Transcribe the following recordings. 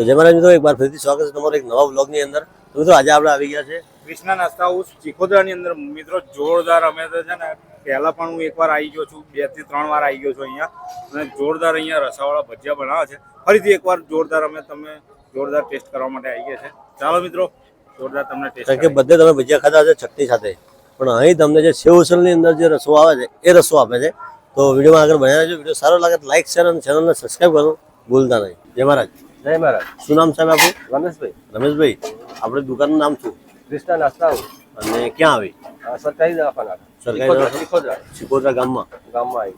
તો જય મહારાજ મિત્રો એક વાર ફરીથી સ્વાગત છે તમારો એક નવા બ્લોગની અંદર. તો મિત્રો આજે આપણે આવી ગયા છે કૃષ્ણા નાસ્તા હાઉસ ચીખોદરાની અંદર. મિત્રો જોરદાર અમે તો છે ને પહેલા પણ હું એકવાર આવી ગયો છું બેથી ત્રણ વાર આવી ગયો છું અહીંયા. અને જોરદાર અહીંયા રસાવાળા ભજીયા બનાવે છે. ફરીથી એકવાર જોરદાર અમે તમે જોરદાર ટેસ્ટ કરવા માટે આવી ગયા છે. ચાલો મિત્રો જોરદાર તમને ટેસ્ટ કે બધે તમે ભજીયા ખાધા છે ચટણી સાથે. પણ અહીં તમને જે સેવ ઉસલની અંદર જે રસો આવે છે એ રસો આપે છે. તો વિડીયોમાં આગળ બનાવ્યા છે વીડિયો સારો લાગે તો લાઈક શેર અને ચેનલને સબસ્ક્રાઈબ કરો ભૂલતા નહીં. જય મહારાજ જય મહારાજ. શું નામ સાહેબ આપણું રમેશભાઈ. રમેશભાઈ આપણે દુકાનનું નામ શું? ક્રિષ્ના નાસ્તા અને ક્યાં આવી? આ સરકારી દવાખાના. સરકારી દવાખાના? સિકોદરા ગામમાં? ગામમાં આવી.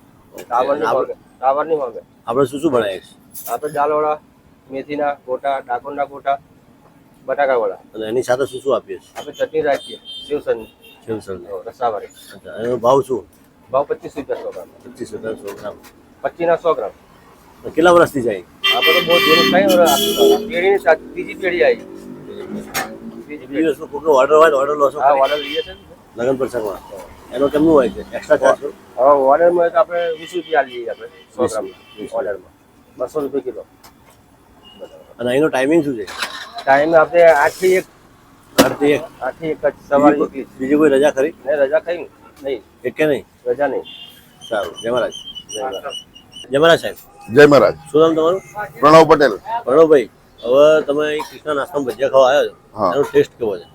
ટાવરની આપણે- ટાવરની માગે આપણે શું શું બનાવીએ છીએ? આ તો દાલવડા મેથીના ગોટા ડાકોરના ગોટા બટાકાવાળા. અને એની સાથે શું શું આપીએ છીએ? આપણે ચટણી રાખીએ શિવસનની સેવ ઉસલની રસાવાળી. અચ્છા એનો ભાવ શું? ભાવ પચીસ રૂપિયા સો ગ્રામ. પચીસ રૂપિયા સો ગ્રામ. પચીસના સો ગ્રામ. કેટલા વર્ષથી જાય? આપણે તો બહુ જૂનું ખાઈ ઓર પેઢી સાત બીજી પેઢી આવી બીજી પેઢી કોઈનો ઓર્ડર હોય ઓર્ડર લો છો. હા ઓર્ડર લઈએ છે લગન પ્રસંગમાં. એનો કેમનું હોય છે? એક્સ્ટ્રા ચાર્જ હવે ઓર્ડરમાં તો આપણે વીસ રૂપિયા લઈએ આપણે સો ગ્રામ ઓર્ડરમાં. બસો રૂપિયા કિલો. અને એનો ટાઈમિંગ શું છે? ટાઈમ આપણે આઠથી એક. આઠથી એક. આઠથી એક જ સવારે બીજી કોઈ- રજા ખરી? ને રજા કઈ નહીં. એક કે નહીં? રજા નહીં. સારું. જય મહારાજ. જય મહારાજ. સાહેબ. જય મહારાજ. શું નામ તમારું? પ્રણવ પટેલ. પ્રણવભાઈ હવે તમે કૃષ્ણ નાસ્તામાં ભજીયા ખાવા આવ્યો છો. એનો ટેસ્ટ કેવો છે?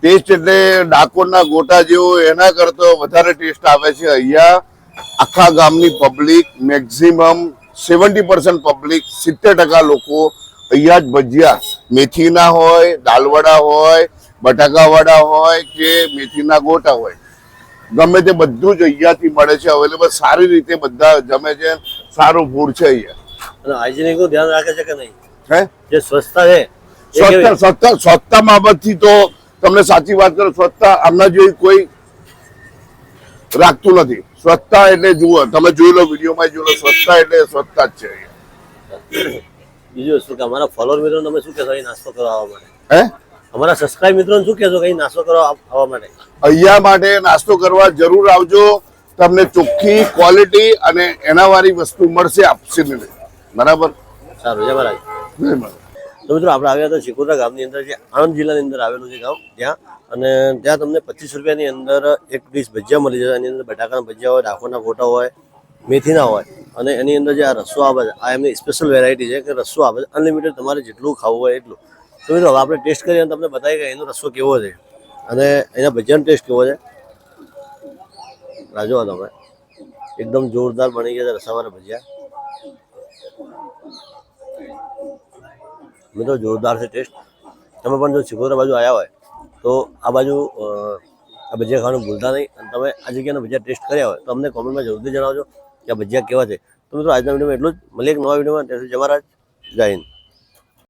ટેસ્ટ એટલે ડાકોરના ગોટા જેવો એના કરતો વધારે ટેસ્ટ આવે છે અહીંયા. આખા ગામની public maximum seventy percent public સિત્તેર ટકા લોકો અહીંયા જ ભજીયા. મેથીના હોય દાલવડા હોય બટાકાવડા હોય કે મેથીના ગોટા હોય. ગમે તે બધું જ અહીંયાથી મળે છે. અવેલેબલ સારી રીતે બધા જમે છે. સારું ફૂડ છે અહીંયા. અને હાઇજેનિકનું ધ્યાન રાખે છે કે નહીં? હે? જે સ્વચ્છતા છે સ્વચ્છતા સ્વચ્છતા સ્વચ્છતા બાબતથી તો તમને સાચી વાત કરો સ્વચ્છતા આમના જેવી કોઈ રાખતું નથી. સ્વચ્છતા એટલે જુઓ તમે જોઈ લો વિડીયોમાં જોઈ લો સ્વચ્છતા એટલે સ્વચ્છતા જ છે બીજું શું કે અમારા ફોલોઅર મિત્રો તમે શું કહેશો નાસ્તો કરવા આવવા માટે? હે? અમારા સબસ્ક્રાઇબ મિત્રો શું કહેશો કઈ નાસ્તો કરવા આવવા માટે? અહીંયા માટે નાસ્તો કરવા જરૂર આવજો. તમને ચોખ્ખી ક્વોલિટી અને એના વાળી વસ્તુ મળશે આપશે બરાબર? સારું જય તો મિત્રો આપણે આવ્યા હતા શિકોતરા ગામની અંદર જે આણંદ જિલ્લાની અંદર આવેલું છે ગામ ત્યાં. અને ત્યાં તમને પચીસ રૂપિયાની અંદર એક ડીશ ભજીયા મળી જશે. એની અંદર બટાકાના ભજીયા હોય ડાકોરના ફોટા હોય મેથીના હોય. અને એની અંદર જે આ રસ્સો આવે છે આ એમની સ્પેશિયલ વેરાયટી છે કે રસ્સો આવે છે. અનલિમિટેડ તમારે જેટલું ખાવું હોય એટલું. તો મિત્રો હવે આપણે ટેસ્ટ કરીએ અને તમને બતાવી કે એનો રસ્સો કેવો છે. અને એના ભજીયાનો ટેસ્ટ કેવો છે. રાજો તમે એકદમ જોરદાર બની ગયા છે રસાવાળા ભજીયા. મિત્રો જોરદાર છે ટેસ્ટ તમે પણ જો સિકોદરા બાજુ આવ્યા હોય, તો આ બાજુ આ ભજીયા ખાવાનું ભૂલતા નહીં. અને તમે આ જગ્યાના ભજીયા ટેસ્ટ કર્યા હોય, તો અમને કોમેન્ટમાં જરૂરથી જણાવજો કે આ ભજીયા કેવા છે. તો મિત્રો, આજના વિડીયોમાં એટલું જ. મળીએ એક નવા વિડીયોમાં. ત્યાંથી જય મહારાજ. જય હિન્દ.